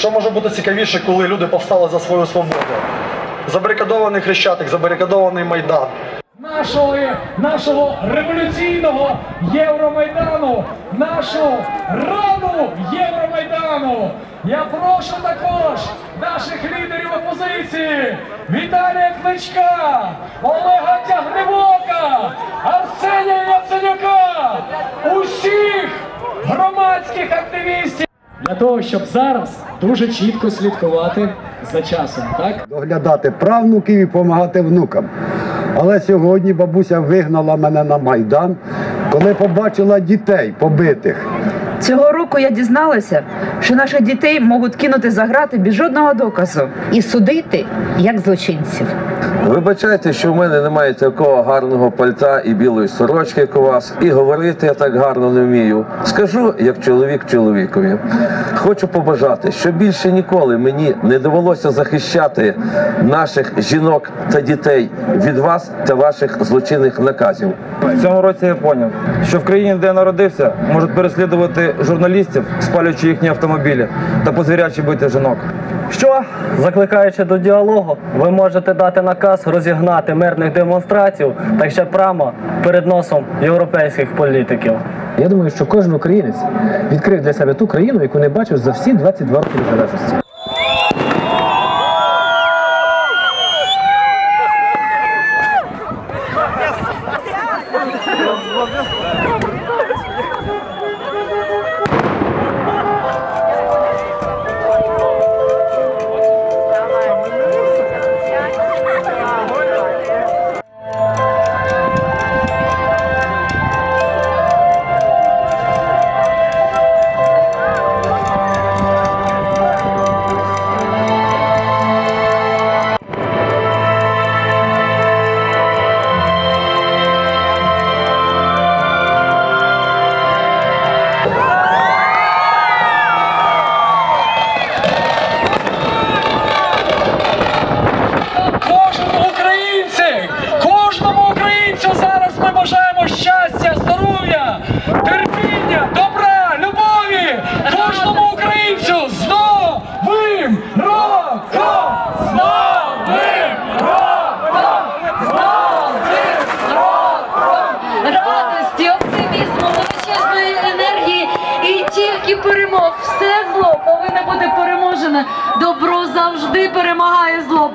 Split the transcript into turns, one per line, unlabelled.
Що може бути цікавіше, коли люди повстали за свою свободу? Забарикадований Хрещатик, забарикадований Майдан.
нашого, нашого революційного Євромайдану, нашу раду Євромайдану. Я прошу також наших лідерів опозиції Віталія Кличка, Олега Тягневока, Для того, щоб зараз дуже чітко слідкувати за часом, так?
доглядати правнуків і допомагати внукам. Але сьогодні бабуся вигнала мене на Майдан, коли побачила дітей побитих.
Цього року я дізналася, що наших дітей можуть кинути за грати без жодного доказу.
і судити як злочинців.
Вибачайте, що в мене немає такого гарного пальта і білої сорочки, як у вас, і говорити я так гарно не вмію. Скажу, як чоловік чоловікові. Хочу побажати, щоб більше ніколи мені не довелося захищати наших жінок та дітей від вас та ваших злочинних наказів.
В цьому році я зрозумів, що в країні, де я народився, можуть переслідувати журналістів, спалюючи їхні автомобілі та позвірячи бити жінок.
Що, закликаючи до діалогу, ви можете дати наказ розігнати мирних демонстрацій, так ще прямо перед носом європейських політиків.
Я думаю, що кожен українець відкрив для себе ту країну, яку не бачив за всі 22 роки незалежності.
І перемог. Все зло повинно бути переможене. Добро завжди перемагає зло.